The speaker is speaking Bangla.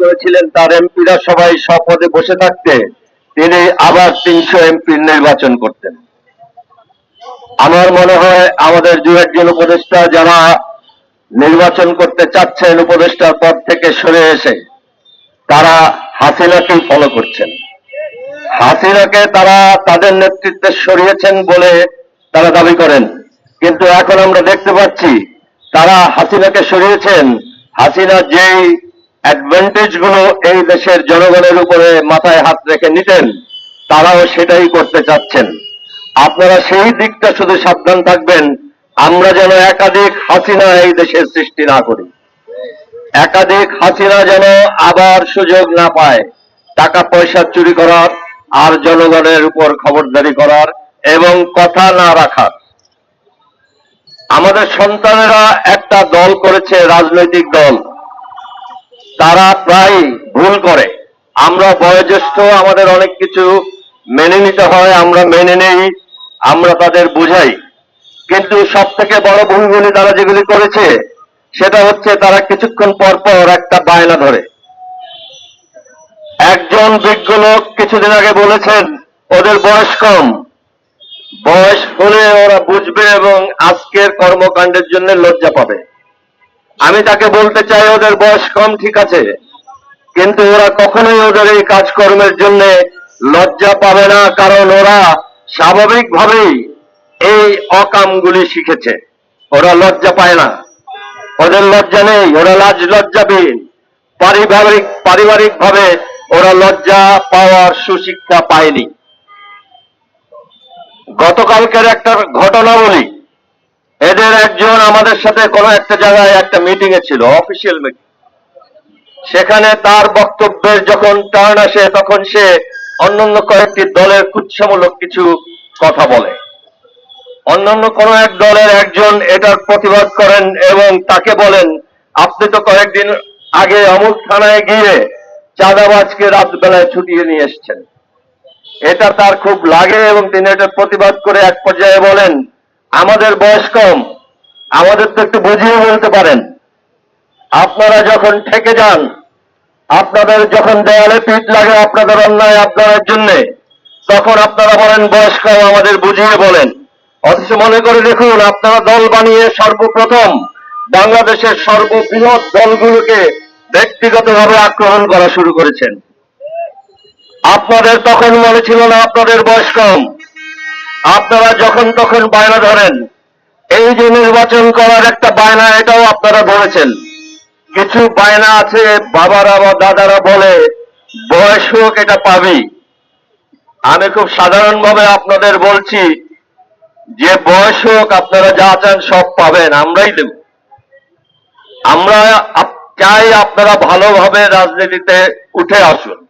করেছিলেন তার এমপিরা সবাই স্বপদে বসে থাকতে, তিনি আবার তিনশো এমপির নির্বাচন করতেন। আমার মনে হয় আমাদের দু একজন উপদেষ্টা যারা নির্বাচন করতে চাচ্ছেন উপদেষ্টার পদ থেকে সরে এসে, তারা হাসিনাকেই ফলো করছেন। হাসিনাকে তারা তাদের নেতৃত্বে সরিয়েছেন বলে তারা দাবি করেন। কিন্তু এখন আমরা দেখতে পাচ্ছি, তারা হাসিনাকে সরিয়েছেন। হাসিনা যেই অ্যাডভান্টেজগুলো এই দেশের জনগণের উপরে মাথায় হাত রেখে নিতেন, তারাও সেটাই করতে চাচ্ছেন। আপনারা সেই দিকটা শুধু সাবধান থাকবেন, আমরা যেন একাধিক হাসিনা এই দেশের সৃষ্টি না করি। একাধিক হাসিনা যেন আবার সুযোগ না পায় টাকা পয়সা চুরি করার আর জনগণের উপর খবরদারি করার এবং কথা না রাখার। আমাদের সন্তানেরা একটা দল করেছে, রাজনৈতিক দল। তারা প্রায় ভুল করে। আমরা বয়োজ্যেষ্ঠ, আমাদের অনেক কিছু মেনে নিতে হয়, আমরা মেনে নেই, আমরা তাদের বুঝাই। কিন্তু সব থেকে বড় ভুলগুলি তারা যেগুলি করেছে, সেটা হচ্ছে তারা কিছুক্ষণ পর পর একটা বায়না ধরে। একজন বিজ্ঞ লোক কিছুদিন আগে বলেছেন, ওদের বয়স কম। বয়স হলে ওরা বুঝবে এবং আজকের কর্মকাণ্ডের জন্য লজ্জা পাবে। আমি তাকে বলতে চাই, ওদের বয়স কম, ঠিক আছে। কিন্তু ওরা কখনোই ওদের এই কাজকর্মের জন্য লজ্জা পাবে না, কারণ ওরা স্বাভাবিকভাবেই এই অকামগুলি শিখেছে। ওরা লজ্জা পায় না। ওদের লজ্জা নেই, ওরা লাজ লজ্জাবিহীন। পারিবারিক পারিবারিক ভাবে ওরা লজ্জা পাওয়ার সুশিক্ষা পায়নি। গতকালকের একটা ঘটনা বলি। এদের একজন আমাদের সাথে কোনো একটা জায়গায় একটা মিটিং এ ছিল অফিসিয়াল মিটিং সেখানে তার বক্তব্যের যখন টার্ন আসে, তখন সে অন্যান্য কয়েকটি দলের কুৎসামূলক কিছু কথা বলে। অন্যান্য কোন এক দলের একজন এটার প্রতিবাদ করেন এবং তাকে বলেন, আপনি তো কয়েকদিন আগে অমুক থানায় গিয়ে চাঁদাবাজকে রাত বেলায় ছুটিয়ে নিয়ে এসছেন। এটা তার খুব লাগে এবং তিনি এটার প্রতিবাদ করে এক পর্যায়ে বলেন আমাদের বয়স কম, আমাদের তো একটু বুঝিয়ে বলতে পারেন। আপনারা যখন ঠেকে যান, আপনাদের যখন দেয়ালে পিঠ লাগে আপনাদের অন্যায় আপনাদের জন্য, তখন আপনারা বলেন, বয়স কম, আমাদের বুঝিয়ে বলেন। অথচ মনে করে দেখুন, আপনারা দল বানিয়ে সর্বপ্রথম বাংলাদেশের সর্ববৃহৎ দলগুলোকে ব্যক্তিগতভাবে আক্রমণ করা শুরু করেছেন। আপনাদের তখন মনে ছিল না আপনাদের বয়স কম। আপনারা যখন তখন বায়না ধরেন, এই যে নির্বাচন করার একটা বায়না, এটাও আপনারা ধরেছেন। কিছু বায়না আছে, বাবারা বা দাদারা বলে, বয়স হোক এটা পাবি। আমি খুব সাধারণভাবে আপনাদের বলছি, যে বয়স হোক আপনারা যা চান সব পাবেন, আমরাই দেব। আমরা চাই আপনারা ভালোভাবে রাজনীতিতে উঠে আসুন।